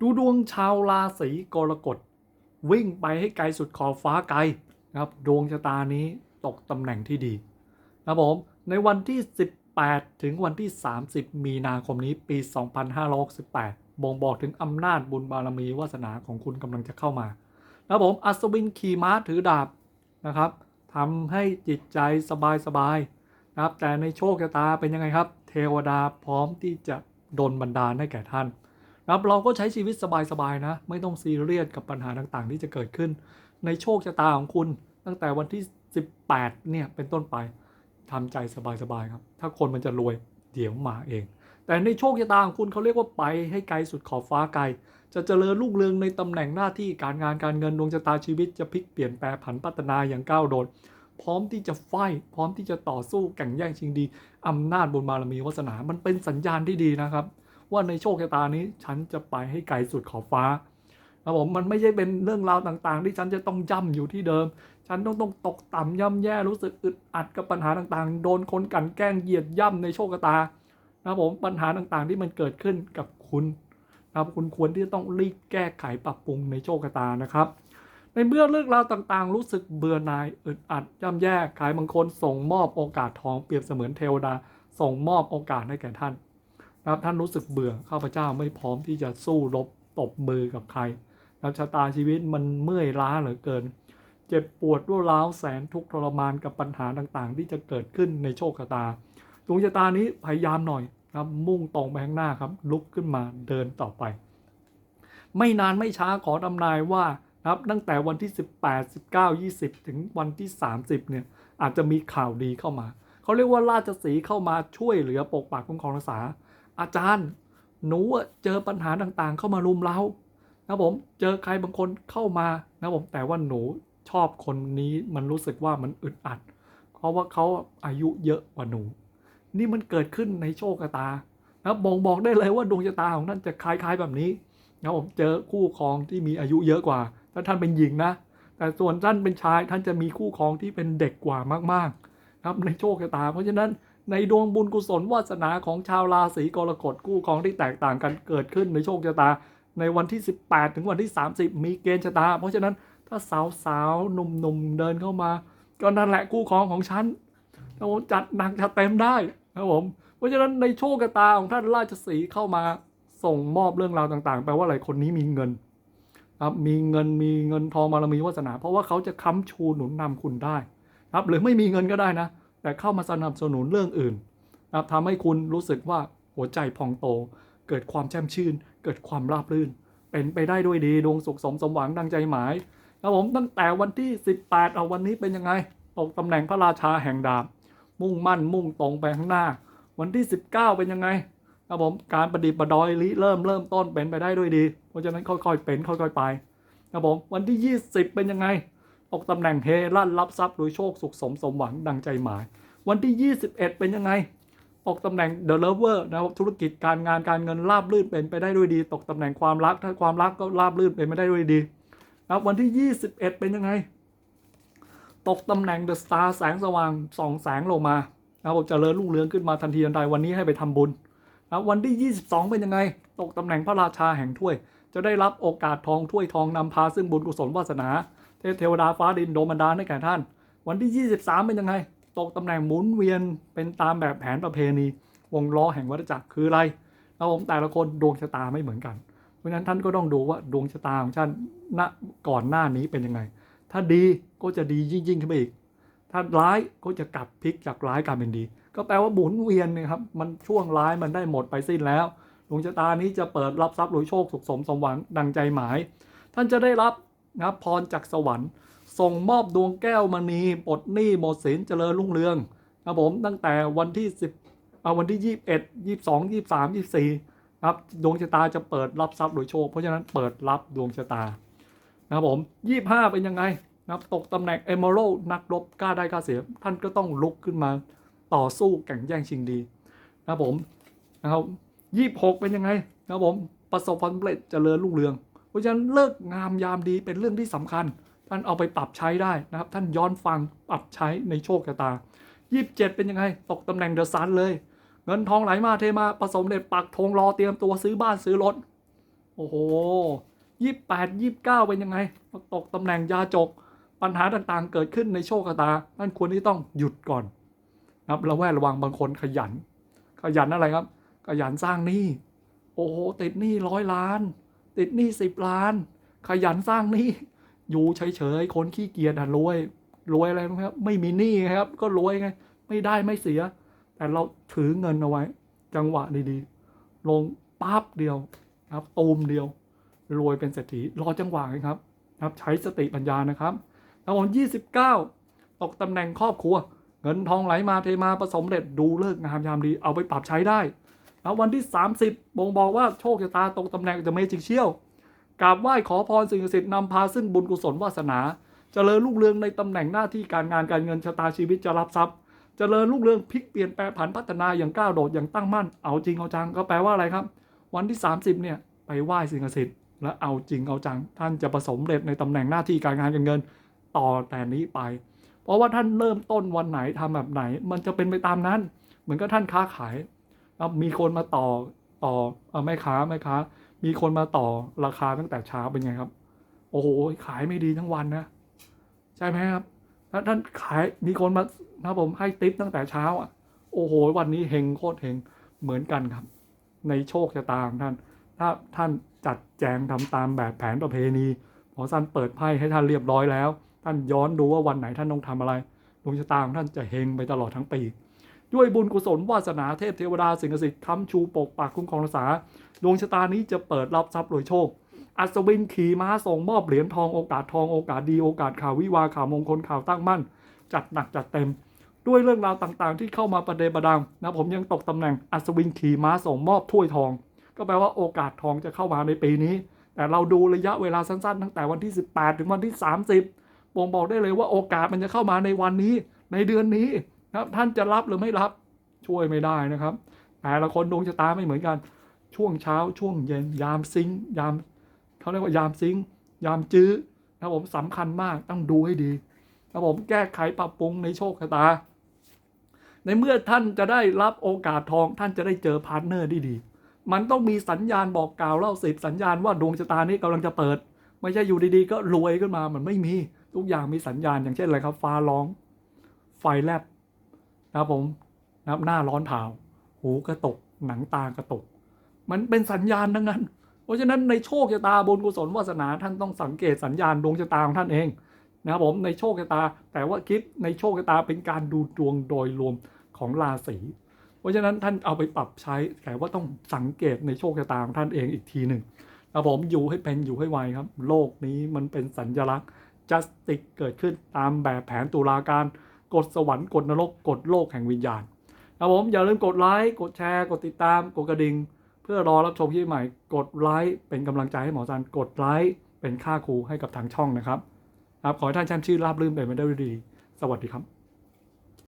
ดูดวงชาวราศีกรกฎวิ่งไปให้ไกลสุดขอบฟ้าไกลนะครับดวงชะตานี้ตกตำแหน่งที่ดีนะผมในวันที่ 18 ถึงวันที่ 30 มีนาคมนี้ปี 2568 บ่งบอกถึงอำนาจบุญบารมีวาสนาของคุณกำลังจะเข้ามานะผมอัศวินขี่ม้าถือดาบนะครับทำให้จิตใจสบายๆนะครับแต่ในโชคชะตาเป็นยังไงครับ เทวดาพร้อมที่จะดลบันดาลให้แก่ท่าน ครับเราก็ใช้ชีวิตสบายๆนะ ไม่ต้องซีเรียสกับปัญหาต่างๆ ที่จะเกิดขึ้น ในโชคชะตาของคุณ ตั้งแต่วันที่ 18 เนี่ยเป็นต้นไปทำใจสบายๆครับ ถ้าคนมันจะรวยเดี๋ยวมาเอง แต่ในโชคชะตาของคุณเขาเรียกว่าไปให้ไกลสุดขอบฟ้าไกล จะเจริญรุ่งเรืองในตำแหน่งหน้าที่การงานการเงินดวงชะตาชีวิตจะพลิกเปลี่ยนแปลผันพัฒนาอย่างก้าวโดดพร้อมที่จะไฟพร้อมที่จะต่อสู้แข่งแย่งชิงดีอำนาจบุญบารมีวาสนา มันเป็นสัญญาณที่ดีนะครับ ว่าในโชคชะตานี้ ฉันจะไปให้ไกลสุดขอบฟ้าครับผมมันไม่ใช่เป็นเรื่องราวต่างๆ ที่ฉันจะต้องย่ำอยู่ที่เดิม ฉันต้องต้องตกต่ำย่ำแย่รู้สึกอึดอัดกับปัญหาต่างๆ โดนคนกันแกล้งเหยียดย่ำในโชคชะตานะครับผมปัญหาต่างๆที่มันเกิดขึ้นกับคุณนะครับคุณควรที่จะต้องรีบแก้ไขปรับปรุงในโชคชะตานะครับในเมื่อเรื่องราวต่างๆ รู้สึกเบื่อหน่ายอึดอัดย่ำแย่ขายบางคนส่งมอบโอกาสทองเปรียบเสมือนเทวดา ส่งมอบโอกาสให้แก่ท่าน นะครับท่านรู้สึกเบื่อข้าพเจ้าไม่พร้อมที่จะสู้รบตบมือกับใครนะชะตาชีวิตมันเมื่อยล้าเหลือเกิน เจ็บปวดรวร้าวแสนทุกข์ทรมานกับปัญหาต่างๆ ที่จะเกิดขึ้นในโชคชะตาดวงชะตานี้พยายามหน่อยครับมุ่งตรงไปข้างหน้าครับลุกขึ้นมาเดินต่อไป ไม่นานไม่ช้าขอทำนายว่านะครับตั้งแต่วันที่ 18 19 20 ถึงวันที่ 30เนี่ยอาจจะมีข่าวดีเข้ามา เขาเรียกว่าราชสีเข้ามาช่วยเหลือปกปักคุ้มครองรักษา อาจารย์ หนูเจอปัญหาต่างๆ เข้ามารุมเรานะผมเจอใครบางคนเข้ามานะผมแต่ว่าหนูชอบคนนี้มันรู้สึกว่ามันอึดอัด เพราะว่าเขาอายุเยอะกว่าหนู นี่มันเกิดขึ้นในโชคชะตานะบ่งบอกได้เลยว่าดวงชะตาของท่านจะคล้ายๆแบบนี้นะผมเจอคู่ครองที่มีอายุเยอะกว่าถ้าท่านเป็นหญิงนะ แต่ส่วนท่านเป็นชายท่านจะมีคู่ครองที่เป็นเด็กกว่ามากๆ ครับในโชคชะตา เพราะฉะนั้น ในดวงบุญกุศลวาสนาของชาวราศีกรกฎคู่ครองที่แตกต่างกันเกิดขึ้นในโชคชะตา ในวันที่ 18 ถึงวันที่ 30 มีเกณฑ์ชะตา เพราะฉะนั้นถ้าสาวสาวๆหนุ่มๆเดินเข้ามา ก็นั่นแหละคู่ครองของฉันครับผมจัดหนักจัดเต็มได้ครับผมเพราะฉะนั้นในโชคชะตาของท่านราชสีเข้ามาส่งมอบเรื่องราวต่างๆแปลว่าอะไรคนนี้มีเงินครับมีเงินมีเงินทองบารมีวาสนา เพราะว่าเขาจะค้ำชูหนุนนำคุณได้ ครับหรือไม่มีเงินก็ได้นะ แต่เข้ามาสนับสนุนเรื่องอื่นนะครับทำให้คุณรู้สึกว่าหัวใจพองโต เกิดความแช่มชื่น เกิดความราบรื่น เป็นไปได้ด้วยดีดวงสุขสมสมหวังดังใจหมายครับผมตั้งแต่วันที่ 18 เอาวันนี้เป็นยังไงตกตำแหน่งพระราชาแห่งดาบ มุ่งมั่นมุ่งตรงไปข้างหน้า วันที่ 19 เป็นยังไงครับผมการประดิษฐ์ประดอยริเริ่มเริ่มต้นเป็นไปได้ด้วยดี เพราะฉะนั้นค่อยๆเป็นค่อยๆไปครับผมวันที่ 20 เป็นยังไง ตกตำแหน่งเฮลั่นรับทรัพย์โดยโชคสุขสมสมหวังดังใจหมาย วันที่ 21 เป็นยังไงตกตำแหน่ง The Lover นะครับธุรกิจการงานการเงินราบรื่นเป็นไปได้ด้วยดี ตกตำแหน่งความรัก ถ้าความรักก็ราบรื่นเป็นไปได้ด้วยดีนะครับวันที่ 21 เป็นยังไง ตกตำแหน่ง The Star แสงสว่างส่องแสงลงมานะครับผมเจริญรุ่งเรืองขึ้นมาทันทีทันใดวันนี้ให้ไปทำบุญนะวันที่ 22 เป็นยังไง ตกตำแหน่งพระราชาแห่งถ้วย จะได้รับโอกาสทองถ้วยทองนำพาซึ่งบุญกุศลวาสนา เทวดาฟ้าดินโดมบันดาลให้แก่ท่าน วันที่ 23 เป็นยังไง ตกตำแหน่งหมุนเวียนเป็นตามแบบแผนประเพณี วงล้อแห่งวัฏจักรคืออะไรแล้วผมแต่ละคนดวงชะตาไม่เหมือนกัน เพราะฉะนั้นท่านก็ต้องดูว่าดวงชะตาของท่านณก่อนหน้านี้เป็นยังไง ถ้าดีก็จะดียิ่งยิ่งขึ้นไปอีก ถ้าร้ายก็จะกลับพลิกจากร้ายกลายเป็นดี ก็แปลว่าหมุนเวียนนะครับ มันช่วงร้ายมันได้หมดไปสิ้นแล้ว ดวงชะตานี้จะเปิดรับทรัพย์โดยโชคสุขสมสมหวังดังใจหมาย ท่านจะได้รับ นะครับพรจากสวรรค์ส่งมอบดวงแก้วมณีปลดหนี้หมดสินเจริญรุ่งเรืองครับผมตั้งแต่วันที่ 10เอาวันที่ 21 22 23 24ครับดวงชะตาจะเปิดรับทรัพย์โดยโชค เพราะฉะนั้นเปิดรับดวงชะตานะครับผม 25 เป็นยังไงนะครับตกตำแหน่งเอเมอรัลนักรบกล้าได้กล้าเสีย ท่านก็ต้องลุกขึ้นมาต่อสู้แข่งแย่งชิงดีนะครับผมนะครับ26 เป็นยังไงนะครับผมประสบความสำเร็จเจริญรุ่งเรือง ราะฉะนั้นเลิกงามยามดีเป็นเรื่องที่สำคัญ ท่านเอาไปปรับใช้ได้นะครับ ท่านย้อนฟังปรับใช้ในโชคชะตา 27 เป็นยังไง ตกตำแหน่งเดอะซันเลย เงินทองไหลมาเทมาประสมเด็จปักธงรอเตรียมตัวซื้อบ้านซื้อรถ โอ้โหยี่แปดยี่เก้าเป็นยังไง ตกตำแหน่งยาจก ปัญหาต่างๆ เกิดขึ้นในโชคชะตานั่นควรที่ต้องหยุดก่อนนะครับระแวดระวังบางคนขยัน ขยันอะไรครับ ขยันสร้างหนี้ โอ้โหติดหนี้ร้อยล้าน ติดหนี้สิบล้าน ขยันสร้างหนี้อยู่เฉยๆคนขี้เกียจอะรวยรวยอะไรครับ ไม่มีหนี้ครับ ก็รวยไง ไม่ได้ไม่เสีย แต่เราถือเงินเอาไว้ จังหวะดีๆ ลงปั๊บเดียวนะครับตูมเดียว รวยเป็นเศรษฐีรอจังหวะครับครับ ใช้สติปัญญานะครับแล้วผม29ตกตำแหน่งครอบครัว เงินทองไหลมาเทมาประสมเร็จดูเลิกงามยามดีเอาไปปรับใช้ได้ แล้ววันที่ 30 บ่งบอกว่าโชคชะตาตกตำแหน่งจะเมจิกเชี่ยวกราบไหว้ขอพรสิ่งศักดิ์สิทธิ์นำพาซึ่งบุญกุศลวาสนาเจริญรุ่งเรืองในตำแหน่งหน้าที่การงานการเงินชะตาชีวิตจะรับทรัพย์เจริญรุ่งเรืองพลิกเปลี่ยนแปลผันพัฒนาอย่างก้าวโดดอย่างตั้งมั่นเอาจริงเอาจังก็แปลว่าอะไรครับ วันที่ 30เนี่ยไปไหว้สิ่งศักดิ์สิทธิ์และเอาจริงเอาจัง ท่านจะประสมเร็จในตำแหน่งหน้าที่การงานการเงินต่อแต่นี้ไป เพราะว่าท่านเริ่มต้นวันไหนทำแบบไหน มันจะเป็นไปตามนั้น เหมือนกับท่านค้าขาย มีคนมาต่อต่อเอ่อแม่ค้าแม่ค้า มีคนมาต่อราคาตั้งแต่เช้าเป็นไงครับ โอ้โหขายไม่ดีทั้งวันนะ ใช่ไหมครับถ้าท่านขายมีคนมานะผมให้ติปตั้งแต่เช้าอะ โอ้โห วันนี้เฮงโคตรเฮงเหมือนกันครับ ในโชคชะตาของท่าน ถ้าท่านจัดแจงทำตามแบบแผนประเพณีหมอสันเปิดไพ่ให้ท่านเรียบร้อยแล้ว ท่านย้อนดูว่าวันไหนท่านต้องทำอะไรดวงชะตาของท่านจะเฮงไปตลอดทั้งปี ด้วยบุญกุศลวาสนาเทพเทวดาสิ่งศักดิ์สิทธิ์ค้ำชูปกปักคุ้มครองรักษาดวงชะตานี้จะเปิดรับทรัพย์รวยโชค อัศวินขี่ม้าส่งมอบเหรียญทองโอกาสทองโอกาสดีโอกาสข่าววิวาข่าวมงคลข่าวตั้งมั่น จัดหนักจัดเต็ม ด้วยเรื่องราวต่างๆ ที่เข้ามาประเดประดังนะผมยังตกตำแหน่งอัศวินขี่ม้าส่งมอบถ้วยทอง ก็แปลว่าโอกาสทองจะเข้ามาในปีนี้ แต่เราดูระยะเวลาสั้นๆ ตั้งแต่วันที่ 18 ถึงวันที่ 30บ่งบอกได้เลยว่าโอกาสมันจะเข้ามาในวันนี้ ในเดือนนี้ นะครับท่านจะรับหรือไม่รับช่วยไม่ได้นะครับ แต่ละคนดวงชะตาไม่เหมือนกัน ช่วงเช้าช่วงเย็นยามซิงยามเขาเรียกว่ายามซิงยามจื้อนะครับผมสำคัญมากต้องดูให้ดีนะครับผมแก้ไขปรับปรุงในโชคชะตา ในเมื่อท่านจะได้รับโอกาสทอง ท่านจะได้เจอพาร์ทเนอร์ที่ดี มันต้องมีสัญญาณบอกกล่าวเล่าสิบสัญญาณว่าดวงชะตานี้กำลังจะเปิด ไม่ใช่อยู่ดีๆ ก็รวยขึ้นมามันไม่มี ทุกอย่างมีสัญญาณอย่างเช่นอะไรครับฟ้าร้อง ไฟแลบ นะครับผมนะครับหน้าร้อนเผาหูกระตก หนังตากระตก มันเป็นสัญญาณทั้งนั้น เพราะฉะนั้นในโชคชะตาบุญกุศลวาสนาท่านต้องสังเกตสัญญาณดวงชะตาของท่านเองนะครับผมในโชคชะตา แต่ว่าคลิปในโชคชะตาเป็นการดูดวงโดยรวมของราศีเพราะฉะนั้นท่านเอาไปปรับใช้แต่ว่าต้องสังเกตในโชคชะตาของท่านเองอีกทีหนึ่งนะครับผมอยู่ให้เป็นอยู่ให้ไวครับ โลกนี้มันเป็นสัญลักษณ์จัสติกเกิดขึ้นตามแบบแผนตุลาการ กดสวรรค์กดนรกกดโลกแห่งวิญญาณนะครับผมอย่าลืมกดไลค์กดแชร์ กดติดตาม กดกระดิ่งเพื่อรอรับชมคลิปใหม่ กดไลค์เป็นกำลังใจให้หมอซันกดไลค์เป็นค่าครูให้กับทางช่องนะครับครับขอให้ท่านแช่มชื่อราบรื่นไปไม่ได้ด้วยดี สวัสดีครับ